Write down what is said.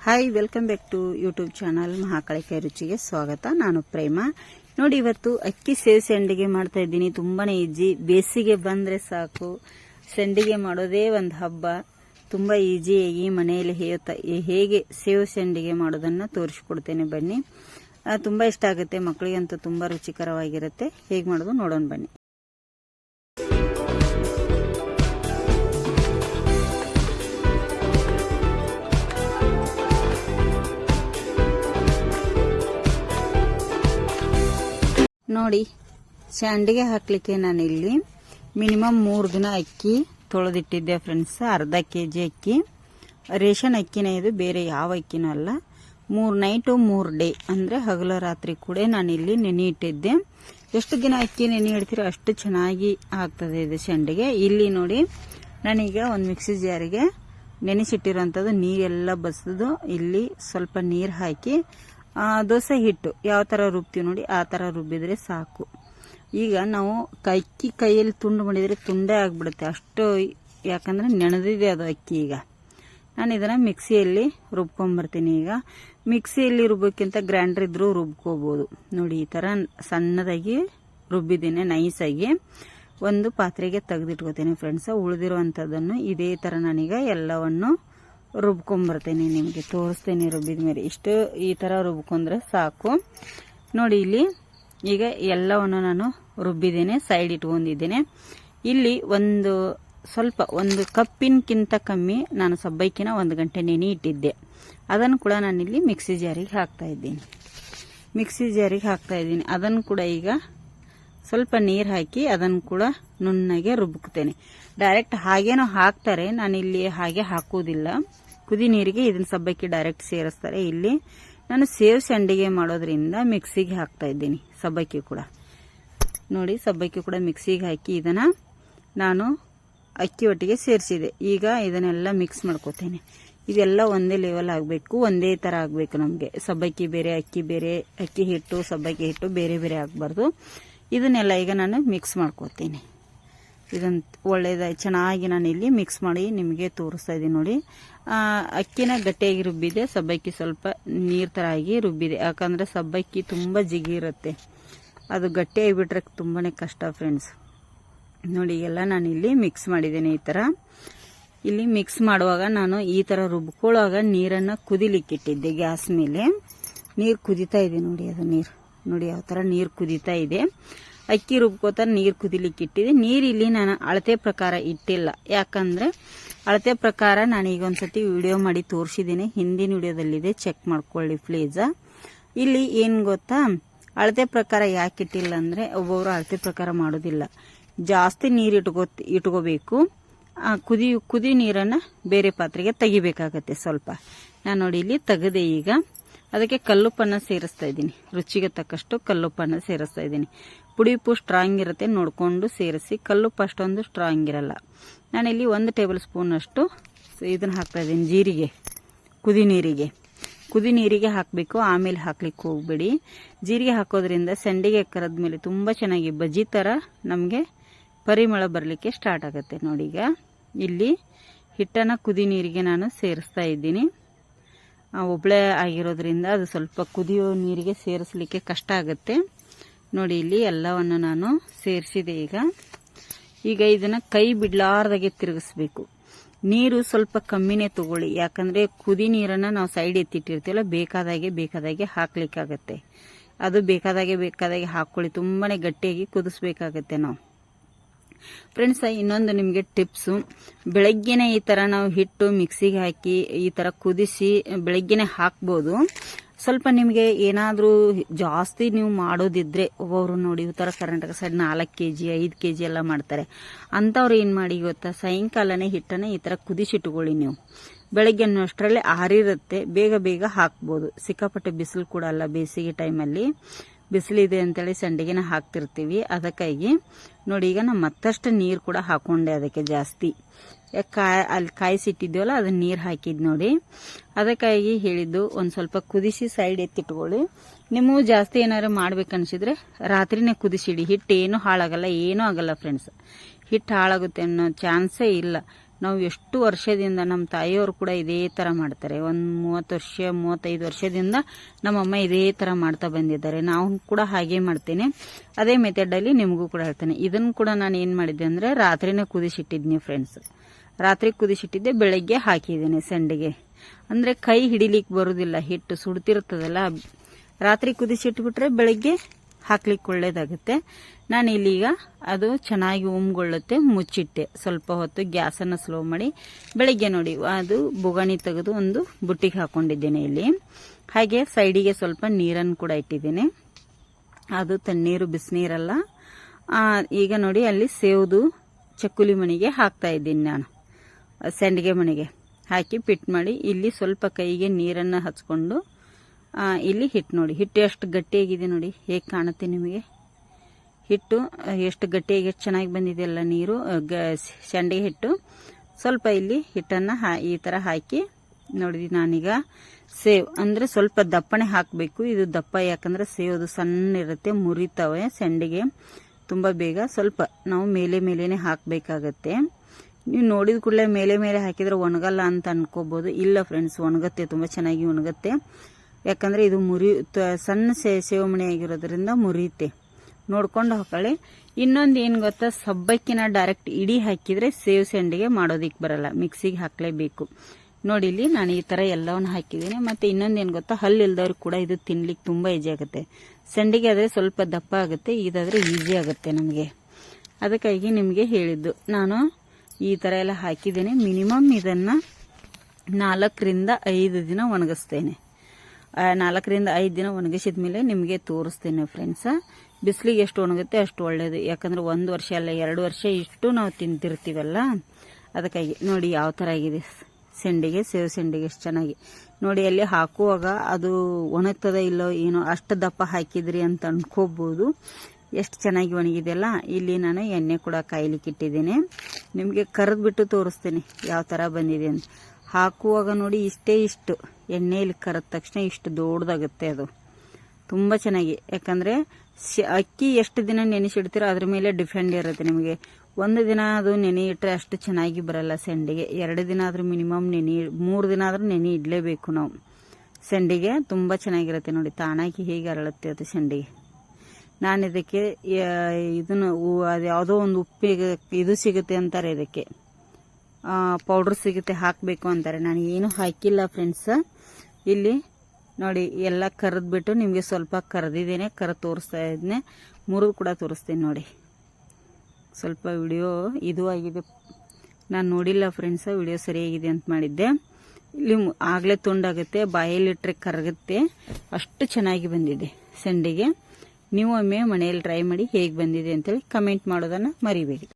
Hi welcome back to YouTube channel ಮಹಾಕಳಿಕೆ ರುಚಿಗೆ ಸ್ವಾಗತ ನಾನು ಪ್ರೇಮ ನೋಡಿ ಇವತ್ತು ಅಕ್ಕಿ ಸೇವ್ ಸಂಡಿಗೆ ಮಾಡ್ತಾ ಇದ್ದೀನಿ ತುಂಬಾನೇ ಈಜಿ ಬೇಸಿಗೆ ಬಂದ್ರೆ ಸಾಕು ಸಂಡಿಗೆ ಮಾಡೋದೇ ಒಂದು ಹಬ್ಬ ತುಂಬಾ ಈಜಿಯಾಗಿ ಮನೆಯಲ್ಲಿ ಹೇಗೆ ಸೇವ್ ಸಂಡಿಗೆ ಮಾಡೋದನ್ನ ತೋರಿಸ್ಕೊಡ್ತೇನೆ ಬನ್ನಿ ತುಂಬಾ ಇಷ್ಟ ಆಗುತ್ತೆ ಮಕ್ಕಳಿಗಂತೂ ತುಂಬಾ ರುಚಿಕರವಾಗಿರುತ್ತೆ ಹೇಗೆ ಮಾಡೋದು ನೋಡೋಣ ಬನ್ನಿ ನೋಡಿ ಸಂಡಿಗೆ ಹಾಕ್ಲಿಕ್ಕೆ ಇಲ್ಲಿ ಮಿನಿಮಮ್ ಮೂರು ದಿನ ಅಕ್ಕಿ ತೊಳೆದಿಟ್ಟಿದ್ದೆ ಫ್ರೆಂಡ್ಸ್ ಅರ್ಧ ಕೆ ಜಿ ಅಕ್ಕಿ. ರೇಷನ್ ಅಕ್ಕಿನೇ ಇದು, ಬೇರೆ ಯಾವ ಅಕ್ಕಿನೂ ಅಲ್ಲ. ಮೂರು ನೈಟು ಮೂರು ಡೇ ಅಂದರೆ ಹಗಲ ರಾತ್ರಿ ಕೂಡ ಇಲ್ಲಿ ನೆನೆ ಇಟ್ಟಿದ್ದೆ. ಎಷ್ಟು ದಿನ ಅಕ್ಕಿ ನೆನೆ ಇಡ್ತೀರೋ ಅಷ್ಟು ಚೆನ್ನಾಗಿ ಆಗ್ತದೆ ಇದು ಸಂಡಿಗೆ ಇಲ್ಲಿ ನೋಡಿ, ನಾನೀಗ ಒಂದು ಮಿಕ್ಸಿ ಜಾರಿಗೆ ನೆನೆಸಿಟ್ಟಿರೋಂಥದ್ದು ನೀರೆಲ್ಲ ಬಸಿದು, ಇಲ್ಲಿ ಸ್ವಲ್ಪ ನೀರು ಹಾಕಿ ದೋಸೆ ಹಿಟ್ಟು. ಯಾವ ಥರ ರುಬ್ತೀವಿ ನೋಡಿ, ಆ ಥರ ರುಬ್ಬಿದರೆ ಸಾಕು. ಈಗ ನಾವು ಅಕ್ಕಿ ಕೈಯಲ್ಲಿ ತುಂಡು ಮಾಡಿದರೆ ತುಂಡೇ ಆಗಿಬಿಡುತ್ತೆ. ಅಷ್ಟು ಯಾಕಂದರೆ ನೆನೆದಿದೆ ಅದು ಅಕ್ಕಿ ಈಗ. ನಾನು ಇದನ್ನು ಮಿಕ್ಸಿಯಲ್ಲಿ ರುಬ್ಕೊಂಬರ್ತೀನಿ ಈಗ. ಮಿಕ್ಸಿಯಲ್ಲಿ ರುಬ್ಬೋಕ್ಕಿಂತ ಗ್ರ್ಯಾಂಡರ್ ಇದ್ದರೂ ರುಬ್ಕೋಬೋದು. ನೋಡಿ, ಈ ಥರ ಸಣ್ಣದಾಗಿ ರುಬ್ಬಿದ್ದೀನಿ, ನೈಸಾಗಿ. ಒಂದು ಪಾತ್ರೆಗೆ ತೆಗೆದಿಟ್ಕೋತೀನಿ ಫ್ರೆಂಡ್ಸ್. ಉಳಿದಿರುವಂಥದ್ದನ್ನು ಇದೇ ಥರ ನಾನೀಗ ಎಲ್ಲವನ್ನು ರುಬ್ಕೊಂಬರ್ತೀನಿ, ನಿಮಗೆ ತೋರಿಸ್ತೇನೆ ರುಬ್ಬಿದ ಮೇಲೆ. ಇಷ್ಟು ಈ ಥರ ರುಬ್ಕೊಂಡ್ರೆ ಸಾಕು. ನೋಡಿ ಇಲ್ಲಿ, ಈಗ ಎಲ್ಲವನ್ನು ನಾನು ರುಬ್ಬಿದ್ದೇನೆ ಸೈಡ್ ಇಟ್ಕೊಂಡಿದ್ದೇನೆ. ಇಲ್ಲಿ ಒಂದು ಸ್ವಲ್ಪ, ಒಂದು ಕಪ್ಪಿನಕ್ಕಿಂತ ಕಮ್ಮಿ ನಾನು ಸಬ್ಬಕ್ಕಿನ ಒಂದು ಗಂಟೆ ನೆನೆ ಇಟ್ಟಿದ್ದೆ. ಅದನ್ನು ಕೂಡ ನಾನಿಲ್ಲಿ ಮಿಕ್ಸಿ ಜಾರಿಗೆ ಹಾಕ್ತಾ ಇದ್ದೀನಿ. ಮಿಕ್ಸಿ ಜಾರಿಗೆ ಹಾಕ್ತಾ ಇದ್ದೀನಿ. ಅದನ್ನು ಕೂಡ ಈಗ ಸ್ವಲ್ಪ ನೀರು ಹಾಕಿ ಅದನ್ನು ಕೂಡ ನುಣ್ಣಗೆ ರುಬ್ಬುಕ್ತೇನೆ ಡೈರೆಕ್ಟ್ ಹಾಗೇನೋ ಹಾಕ್ತಾರೆ ನಾನು ಇಲ್ಲಿ ಹಾಗೆ ಹಾಕೋದಿಲ್ಲ ಕುದಿ ನೀರಿಗೆ ಇದನ್ನ ಸಬ್ಬಕ್ಕಿ ಡೈರೆಕ್ಟ್ ಸೇರಿಸ್ತಾರೆ. ಇಲ್ಲಿ ನಾನು ಸೇವ್ ಸಂಡಿಗೆ ಮಾಡೋದ್ರಿಂದ ಮಿಕ್ಸಿಗೆ ಹಾಕ್ತಾ ಇದ್ದೀನಿ, ಸಬ್ಬಕ್ಕಿ ಕೂಡ. ನೋಡಿ, ಸಬ್ಬಕ್ಕಿ ಕೂಡ ಮಿಕ್ಸಿಗೆ ಹಾಕಿ ಇದನ್ನು ನಾನು ಅಕ್ಕಿ ಒಟ್ಟಿಗೆ ಸೇರಿಸಿದೆ. ಈಗ ಇದನ್ನೆಲ್ಲ ಮಿಕ್ಸ್ ಮಾಡ್ಕೋತೇನೆ. ಇದೆಲ್ಲ ಒಂದೇ ಲೆವೆಲ್ ಆಗಬೇಕು, ಒಂದೇ ಥರ ಆಗಬೇಕು ನಮಗೆ. ಸಬ್ಬಕ್ಕಿ ಬೇರೆ, ಅಕ್ಕಿ ಬೇರೆ, ಅಕ್ಕಿ ಹಿಟ್ಟು, ಸಬ್ಬಕ್ಕಿ ಹಿಟ್ಟು ಬೇರೆ ಬೇರೆ ಆಗಬಾರ್ದು. ಇದನ್ನೆಲ್ಲ ಈಗ ನಾನು ಮಿಕ್ಸ್ ಮಾಡ್ಕೋತೀನಿ. ಇದನ್ನು ಒಳ್ಳೆಯದ ಚೆನ್ನಾಗಿ ನಾನು ಇಲ್ಲಿ ಮಿಕ್ಸ್ ಮಾಡಿ ನಿಮಗೆ ತೋರಿಸ್ತಾ ಇದ್ದೀನಿ ನೋಡಿ. ಅಕ್ಕಿನ ಗಟ್ಟಿಯಾಗಿ ರುಬ್ಬಿದೆ, ಸಬ್ಬಕ್ಕಿ ಸ್ವಲ್ಪ ನೀರು ಥರ ಆಗಿ ರುಬ್ಬಿದೆ. ಯಾಕಂದರೆ ಸಬ್ಬಕ್ಕಿ ತುಂಬ ಜಿಗಿ ಇರುತ್ತೆ. ಅದು ಗಟ್ಟಿಯಾಗಿ ಬಿಟ್ರೆ ತುಂಬಾ ಕಷ್ಟ ಫ್ರೆಂಡ್ಸ್ ನೋಡಿ ಎಲ್ಲ ನಾನು ಇಲ್ಲಿ ಮಿಕ್ಸ್ ಮಾಡಿದ್ದೇನೆ ಈ ಥರ ಇಲ್ಲಿ ಮಿಕ್ಸ್ ಮಾಡುವಾಗ ನಾನು ಈ ಥರ ರುಬ್ಕೊಳ್ಳುವಾಗ ನೀರನ್ನು ಕುದಿಲಿಕ್ಕಿಟ್ಟಿದ್ದೆ ಗ್ಯಾಸ್ ಮೇಲೆ. ನೀರು ಕುದಿತಾ ಇದೆ ನೋಡಿ ಅದು ನೀರು. ನೋಡಿ ಯಾವ ಥರ ನೀರು ಕುದೀತಾ ಇದೆ. ಅಕ್ಕಿ ರುಬ್ಕೋತ ನೀರು ಕುದಿಲಿಕ್ಕೆ ಇಟ್ಟಿದೆ. ನೀರು ಇಲ್ಲಿ ನಾನು ಅಳತೆ ಪ್ರಕಾರ ಇಟ್ಟಿಲ್ಲ. ಯಾಕಂದರೆ ಅಳತೆ ಪ್ರಕಾರ ನಾನು ಈಗ ಒಂದ್ಸತಿ ವಿಡಿಯೋ ಮಾಡಿ ತೋರಿಸಿದ್ದೀನಿ ಹಿಂದಿನ ವಿಡಿಯೋದಲ್ಲಿದೆ. ಚೆಕ್ ಮಾಡ್ಕೊಳ್ಳಿ ಪ್ಲೀಸ ಇಲ್ಲಿ ಏನು ಗೊತ್ತಾ? ಅಳತೆ ಪ್ರಕಾರ ಯಾಕೆ ಇಟ್ಟಿಲ್ಲ ಅಂದರೆ ಒಬ್ಬೊಬ್ಬರು ಅಳತೆ ಪ್ರಕಾರ ಮಾಡೋದಿಲ್ಲ. ಜಾಸ್ತಿ ನೀರು ಇಟ್ಕೋ ಇಟ್ಕೋಬೇಕು. ಕುದಿ ಕುದಿ ನೀರನ್ನು ಬೇರೆ ಪಾತ್ರೆಗೆ ತೆಗಿಬೇಕಾಗತ್ತೆ ಸ್ವಲ್ಪ. ನಾನು ನೋಡಿ, ಇಲ್ಲಿ ತೆಗೆದೆ ಈಗ. ಅದಕ್ಕೆ ಕಲ್ಲುಪ್ಪನ್ನು ಸೇರಿಸ್ತಾ ಇದ್ದೀನಿ. ರುಚಿಗೆ ತಕ್ಕಷ್ಟು ಕಲ್ಲುಪ್ಪನ್ನು ಸೇರಿಸ್ತಾ ಇದ್ದೀನಿ. ಪುಡಿ ಉಪ್ಪು ಸ್ಟ್ರಾಂಗ್ ಇರುತ್ತೆ, ನೋಡಿಕೊಂಡು ಸೇರಿಸಿ. ಕಲ್ಲುಪ್ಪು ಅಷ್ಟೊಂದು ಸ್ಟ್ರಾಂಗ್ ಇರಲ್ಲ. ನಾನಿಲ್ಲಿ ಒಂದು ಟೇಬಲ್ ಸ್ಪೂನ್ ಅಷ್ಟು ಇದನ್ನು ಹಾಕ್ತಾ ಇದ್ದೀನಿ, ಜೀರಿಗೆ ಕುದಿ ನೀರಿಗೆ ಕುದಿ ನೀರಿಗೆ ಹಾಕಬೇಕು, ಆಮೇಲೆ ಹಾಕ್ಲಿಕ್ಕೆ ಹೋಗ್ಬೇಡಿ. ಜೀರಿಗೆ ಹಾಕೋದ್ರಿಂದ ಸಂಡಿಗೆ ಕರೆದ ಮೇಲೆ ತುಂಬ ಚೆನ್ನಾಗಿ ಬಜ್ಜಿ ಥರ ನಮಗೆ ಪರಿಮಳ ಬರಲಿಕ್ಕೆ ಸ್ಟಾರ್ಟ್ ಆಗುತ್ತೆ. ನೋಡಿ ಈಗ ಇಲ್ಲಿ ಹಿಟ್ಟನ್ನು ಕುದಿ ನೀರಿಗೆ ನಾನು ಸೇರಿಸ್ತಾ ಇದ್ದೀನಿ. ಒಬ್ಳೆ ಆಗಿರೋದ್ರಿಂದ ಅದು ಸ್ವಲ್ಪ ಕುದಿಯೋ ನೀರಿಗೆ ಸೇರಿಸಲಿಕ್ಕೆ ಕಷ್ಟ ಆಗುತ್ತೆ. ನೋಡಿ, ಇಲ್ಲಿ ಎಲ್ಲವನ್ನು ನಾನು ಸೇರಿಸಿದೆ ಈಗ. ಈಗ ಇದನ್ನು ಕೈ ಬಿಡ್ಲಾರ್ದಾಗೆ ತಿರುಗಿಸ್ಬೇಕು. ನೀರು ಸ್ವಲ್ಪ ಕಮ್ಮಿನೇ ತಗೊಳ್ಳಿ. ಯಾಕಂದರೆ ಕುದಿ ನೀರನ್ನು ನಾವು ಸೈಡ್ ಎತ್ತಿಟ್ಟಿರ್ತೀವಲ್ಲ, ಬೇಕಾದಾಗೆ ಬೇಕಾದಾಗೆ ಹಾಕ್ಲಿಕ್ಕಾಗತ್ತೆ. ಅದು ಬೇಕಾದಾಗೆ ಬೇಕಾದಾಗೆ ಹಾಕ್ಕೊಳ್ಳಿ ತುಂಬಾ ಗಟ್ಟಿಯಾಗಿ ಕುದಿಸ್ಬೇಕಾಗತ್ತೆ ನಾವು. ಫ್ರೆಂಡ್ಸ್ ಇನ್ನೊಂದು ನಿಮಗೆ ಟಿಪ್ಸು ಬೆಳಗ್ಗೆನೆ ಈ ಥರ ನಾವು ಹಿಟ್ಟು ಮಿಕ್ಸಿಗೆ ಹಾಕಿ, ಈ ಥರ ಕುದಿಸಿ ಬೆಳಗ್ಗೆನೆ ಹಾಕ್ಬೋದು. ಸ್ವಲ್ಪ ನಿಮಗೆ ಏನಾದರೂ ಜಾಸ್ತಿ ನೀವು ಮಾಡೋದಿದ್ರೆ, ಒಬ್ಬೊಬ್ರು ನೋಡಿ ಥರ ಕರ್ನಾಟಕ ಸೈಡ್ ನಾಲ್ಕು ಕೆ ಜಿ ಐದು ಕೆ ಜಿ ಎಲ್ಲ ಮಾಡ್ತಾರೆ. ಅಂಥವ್ರು ಏನು ಮಾಡಿ ಗೊತ್ತಾ? ಸಾಯಂಕಾಲನೇ ಹಿಟ್ಟನ್ನು ಈ ಥರ ಕುದಿಸಿಟ್ಕೊಳ್ಳಿ ನೀವು. ಬೆಳಗ್ಗೆ ಅಷ್ಟರಲ್ಲಿ ಆರಿರುತ್ತೆ, ಬೇಗ ಬೇಗ ಹಾಕ್ಬೋದು. ಸಿಕ್ಕಾಪಟ್ಟೆ ಬಿಸಿಲು ಕೂಡ ಅಲ್ಲ ಬೇಸಿಗೆ ಟೈಮಲ್ಲಿ ಬಿಸಿಲಿದೆ ಅಂತೇಳಿ ಸಂಡಿಗೆನ ಹಾಕ್ತಿರ್ತೀವಿ ಅದಕ್ಕಾಗಿ. ನೋಡಿ, ಈಗ ನಾನು ಮತ್ತಷ್ಟು ನೀರು ಕೂಡ ಹಾಕೊಂಡೆ ಅದಕ್ಕೆ ಜಾಸ್ತಿ. ಕಾಯಿ, ಅಲ್ಲಿ ಕಾಯಿಸಿಟ್ಟಿದ್ದೀವಲ್ಲ ಅದನ್ನ ನೀರು ಹಾಕಿದ್ ನೋಡಿ. ಅದಕ್ಕಾಗಿ ಹೇಳಿದ್ದು ಒಂದು ಸ್ವಲ್ಪ ಕುದಿಸಿ ಸೈಡ್ ಎತ್ತಿಟ್ಕೊಳ್ಳಿ. ನಿಮಗೂ ಜಾಸ್ತಿ ಏನಾದ್ರು ಮಾಡ್ಬೇಕನ್ಸಿದ್ರೆ ರಾತ್ರಿನೇ ಕುದಿಸಿಡಿ. ಹಿಟ್ಟು ಏನೂ ಹಾಳಾಗಲ್ಲ, ಏನೂ ಆಗಲ್ಲ ಫ್ರೆಂಡ್ಸ್ ಹಿಟ್ಟು ಹಾಳಾಗುತ್ತೆ ಅನ್ನೋ ಚಾನ್ಸೇ ಇಲ್ಲ. ನಾವು ಎಷ್ಟು ವರ್ಷದಿಂದ ನಮ್ಮ ತಾಯಿಯವರು ಕೂಡ ಇದೇ ಥರ ಮಾಡ್ತಾರೆ. ಒಂದು ಮೂವತ್ತು ವರ್ಷ, ಮೂವತ್ತೈದು ವರ್ಷದಿಂದ ನಮ್ಮಮ್ಮ ಇದೇ ಥರ ಮಾಡ್ತಾ ಬಂದಿದ್ದಾರೆ. ನಾವು ಕೂಡ ಹಾಗೆ ಮಾಡ್ತೇನೆ. ಅದೇ ಮೆಥಡಲ್ಲಿ ನಿಮಗೂ ಕೂಡ ಹೇಳ್ತೇನೆ. ಇದನ್ನು ಕೂಡ ನಾನು ಏನು ಮಾಡಿದ್ದೆ ಅಂದರೆ ರಾತ್ರಿನೇ ಕುದಿಸಿಟ್ಟಿದ್ನಿ ಫ್ರೆಂಡ್ಸ್ ರಾತ್ರಿ ಕುದಿಸಿಟ್ಟಿದ್ದೆ, ಬೆಳಗ್ಗೆ ಹಾಕಿದ್ದೇನೆ ಸಂಡಿಗೆ. ಅಂದರೆ ಕೈ ಹಿಡಿಲಿಕ್ಕೆ ಬರೋದಿಲ್ಲ, ಹಿಟ್ಟು ಸುಡ್ತಿರ್ತದಲ್ಲ, ರಾತ್ರಿ ಕುದಿಸಿಟ್ಬಿಟ್ರೆ ಬೆಳಗ್ಗೆ ಹಾಕ್ಲಿಕ್ಕೆ ಒಳ್ಳೇದಾಗುತ್ತೆ. ನಾನು ಇಲ್ಲಿಗ ಅದು ಚೆನ್ನಾಗಿ ಉಮ್ಗೊಳ್ಳುತ್ತೆ, ಮುಚ್ಚಿಟ್ಟೆ. ಸ್ವಲ್ಪ ಹೊತ್ತು ಗ್ಯಾಸನ್ನು ಸ್ಲೋ ಮಾಡಿ, ಬೆಳಗ್ಗೆ ನೋಡಿ, ಅದು ಬುಗಣಿ ತೆಗೆದು ಒಂದು ಬುಟ್ಟಿಗೆ ಹಾಕೊಂಡಿದ್ದೇನೆ ಇಲ್ಲಿ. ಹಾಗೆ ಸೈಡಿಗೆ ಸ್ವಲ್ಪ ನೀರನ್ನು ಕೂಡ ಇಟ್ಟಿದ್ದೇನೆ. ಅದು ತಣ್ಣೀರು, ಬಿಸಿನೀರಲ್ಲ. ಈಗ ನೋಡಿ ಅಲ್ಲಿ ಸೇವ್ದು ಚಕ್ಕುಲಿ ಮಣಿಗೆ ಹಾಕ್ತಾ ಇದ್ದೀನಿ ನಾನು. ಸಂಡಿಗೆ ಮಣಿಗೆ ಹಾಕಿ ಪಿಟ್ ಮಾಡಿ, ಇಲ್ಲಿ ಸ್ವಲ್ಪ ಕೈಗೆ ನೀರನ್ನು ಹಚ್ಕೊಂಡು ಇಲ್ಲಿ ಹಿಟ್ಟು ನೋಡಿ. ಹಿಟ್ಟು ಎಷ್ಟು ಗಟ್ಟಿಯಾಗಿದೆ ನೋಡಿ. ಹೇಗೆ ಕಾಣುತ್ತೆ ನಿಮಗೆ? ಹಿಟ್ಟು ಎಷ್ಟು ಗಟ್ಟಿಯಾಗಿ ಎಷ್ಟು ಚೆನ್ನಾಗಿ ಬಂದಿದೆಯಲ್ಲ ನೀರು ಆ, ಗ ಸಂಡಿಗೆ ಹಿಟ್ಟು. ಸ್ವಲ್ಪ ಇಲ್ಲಿ ಹಿಟ್ಟನ್ನು ಹಾ ಈ ಥರ ಹಾಕಿ ನೋಡಿ ನಾನೀಗ ಸೇವ್. ಅಂದರೆ ಸ್ವಲ್ಪ ದಪ್ಪನೆ ಹಾಕಬೇಕು. ಇದು ದಪ್ಪ ಯಾಕಂದ್ರೆ ಸೇವ್ ಅದು ಸಣ್ಣ ಇರುತ್ತೆ ಮುರಿತವೆ ಸಂಡಿಗೆ ತುಂಬ ಬೇಗ ಸ್ವಲ್ಪ ನಾವು ಮೇಲೆ ಮೇಲೇ ಹಾಕಬೇಕಾಗತ್ತೆ. ನೀವು ನೋಡಿದ ಕೂಡಲೇ ಮೇಲೆ ಮೇಲೆ ಹಾಕಿದ್ರೆ ಒಣಗಲ್ಲ ಅಂತ ಅನ್ಕೋಬೋದು. ಇಲ್ಲ ಫ್ರೆಂಡ್ಸ್ ಒಣಗತ್ತೆ ತುಂಬ ಚೆನ್ನಾಗಿ ಒಣಗತ್ತೆ. ಯಾಕಂದರೆ ಇದು ಮುರಿ ಸಣ್ಣ ಸೇ ಸೇವಮಣಿ ಆಗಿರೋದ್ರಿಂದ ಮುರಿಯುತ್ತೆ. ನೋಡ್ಕೊಂಡು ಹಾಕೊಳ್ಳಿ. ಇನ್ನೊಂದು ಏನು ಗೊತ್ತಾ? ಸಬ್ಬಕ್ಕಿನ ಡೈರೆಕ್ಟ್ ಇಡಿ ಹಾಕಿದರೆ ಸೇವ್ ಸಂಡಿಗೆ ಮಾಡೋದಿಕ್ಕೆ ಬರಲ್ಲ. ಮಿಕ್ಸಿಗೆ ಹಾಕಲೇಬೇಕು. ನೋಡಿ ಇಲ್ಲಿ ನಾನು ಈ ಥರ ಎಲ್ಲವನ್ನು ಹಾಕಿದ್ದೀನಿ. ಮತ್ತು ಇನ್ನೊಂದು ಏನು ಗೊತ್ತಾ? ಹಲ್ಲು ಇಲ್ದವ್ರಿಗೆ ಕೂಡ ಇದು ತಿನ್ಲಿಕ್ಕೆ ತುಂಬ ಈಜಿ ಆಗುತ್ತೆ. ಸಂಡಿಗೆ ಆದರೆ ಸ್ವಲ್ಪ ದಪ್ಪ ಆಗುತ್ತೆ, ಇದಾದರೆ ಈಜಿ ಆಗುತ್ತೆ ನಮಗೆ. ಅದಕ್ಕಾಗಿ ನಿಮಗೆ ಹೇಳಿದ್ದು. ನಾನು ಈ ಥರ ಎಲ್ಲ ಹಾಕಿದ್ದೀನಿ. ಮಿನಿಮಮ್ ಇದನ್ನು ನಾಲ್ಕರಿಂದ ಐದು ದಿನ ಒಣಗಿಸ್ತೇನೆ. ನಾಲ್ಕರಿಂದ ಐದು ದಿನ ಒಣಗಿಸಿದ ಮೇಲೆ ನಿಮಗೆ ತೋರಿಸ್ತೀನಿ ಫ್ರೆಂಡ್ಸ ಬಿಸಿಲಿಗೆ ಎಷ್ಟು ಒಣಗುತ್ತೆ ಅಷ್ಟು ಒಳ್ಳೆಯದು ಯಾಕಂದ್ರೆ ಒಂದು ವರ್ಷ ಅಲ್ಲ, ಎರಡು ವರ್ಷ ಇಷ್ಟು ನಾವು ತಿಂತಿರ್ತೀವಲ್ಲ ಅದಕ್ಕಾಗಿ ನೋಡಿ ಯಾವ ಥರ ಆಗಿದೆ. ಸೆಂಡಿಗೆ, ಸೇವ್ ಸೆಂಡಿಗೆ ಎಷ್ಟು ಚೆನ್ನಾಗಿ. ನೋಡಿ, ಅಲ್ಲಿ ಹಾಕುವಾಗ ಅದು ಒಣಗ್ತದ ಇಲ್ಲೋ ಏನೋ ಅಷ್ಟು ದಪ್ಪ ಹಾಕಿದ್ರಿ ಅಂತ ಅಂದ್ಕೋಬೋದು ಎಷ್ಟು ಚೆನ್ನಾಗಿ ಒಣಗಿದೆಯಲ್ಲ ಇಲ್ಲಿ ನಾನು ಎಣ್ಣೆ ಕೂಡ ಕಾಯ್ಲಿಕ್ಕೆ ಇಟ್ಟಿದ್ದೀನಿ ನಿಮಗೆ ಕರೆದ್ಬಿಟ್ಟು ತೋರಿಸ್ತೀನಿ ಯಾವ ಥರ ಬಂದಿದೆ ಅಂತ. ಹಾಕುವಾಗ ನೋಡಿ ಇಷ್ಟೇ ಇಷ್ಟು. ಎಣ್ಣೆಯಲ್ಲಿ ಕರೆದ ತಕ್ಷಣ ಇಷ್ಟು ದೊಡ್ಡದಾಗುತ್ತೆ ಅದು. ತುಂಬ ಚೆನ್ನಾಗಿ. ಯಾಕಂದರೆ ಅಕ್ಕಿ ಎಷ್ಟು ದಿನ ನೆನೆಸಿಡ್ತೀರೋ ಅದ್ರ ಮೇಲೆ ಡಿಪೆಂಡ್ ಇರುತ್ತೆ ನಿಮಗೆ. ಒಂದು ದಿನ ಅದು ನೆನೆ ಇಟ್ಟರೆ ಅಷ್ಟು ಚೆನ್ನಾಗಿ ಬರಲ್ಲ ಸಂಡಿಗೆ. ಎರಡು ದಿನ ಆದರೂ ಮಿನಿಮಮ್ ನೆನೆ, ಮೂರು ದಿನ ಆದರೂ ನೆನೆ ಇಡಲೇಬೇಕು ನಾವು. ಸಂಡಿಗೆ ತುಂಬ ಚೆನ್ನಾಗಿರುತ್ತೆ ನೋಡಿ. ತಾನಾಗಿ ಹೇಗೆ ಅರಳುತ್ತೆ ಅದು ಸಂಡಿಗೆ. ನಾನು ಇದಕ್ಕೆ ಇದನ್ನು ಅದು ಯಾವುದೋ ಒಂದು ಉಪ್ಪಿಗೆ, ಇದು ಸಿಗುತ್ತೆ ಅಂತಾರೆ ಇದಕ್ಕೆ. ಪೌಡ್ರ್ ಸಿಗುತ್ತೆ, ಹಾಕಬೇಕು ಅಂತಾರೆ. ನಾನು ಏನು ಹಾಕಿಲ್ಲ ಫ್ರೆಂಡ್ಸ್ ಇಲ್ಲಿ ನೋಡಿ, ಎಲ್ಲ ಕರೆದ್ಬಿಟ್ಟು ನಿಮಗೆ ಸ್ವಲ್ಪ ಕರೆದಿದ್ದೇನೆ ಕರೆ ತೋರಿಸ್ತಾ ಇದ್ದೇನೆ ಮುರಿದು ಕೂಡ ತೋರಿಸ್ತೀನಿ ನೋಡಿ. ಸ್ವಲ್ಪ ವಿಡಿಯೋ ಇದು ಆಗಿದೆ. ನಾನು ನೋಡಿಲ್ಲ ಫ್ರೆಂಡ್ಸ ವಿಡಿಯೋ ಸರಿಯಾಗಿದೆ ಅಂತ ಮಾಡಿದ್ದೆ. ಇಲ್ಲಿ ಆಗಲೇ ತುಂಡಾಗುತ್ತೆ ಬಾಯಲ್ಲಿಟ್ಟರೆ ಕರಗುತ್ತೆ. ಅಷ್ಟು ಚೆನ್ನಾಗಿ ಬಂದಿದೆ ಸಂಡಿಗೆ ನೀವು ಒಮ್ಮೆ ಮನೆಯಲ್ಲಿ ಟ್ರೈ ಮಾಡಿ ಹೇಗೆ ಬಂದಿದೆ ಅಂತೇಳಿ ಕಮೆಂಟ್ ಮಾಡೋದನ್ನು ಮರಿಬೇಡಿ.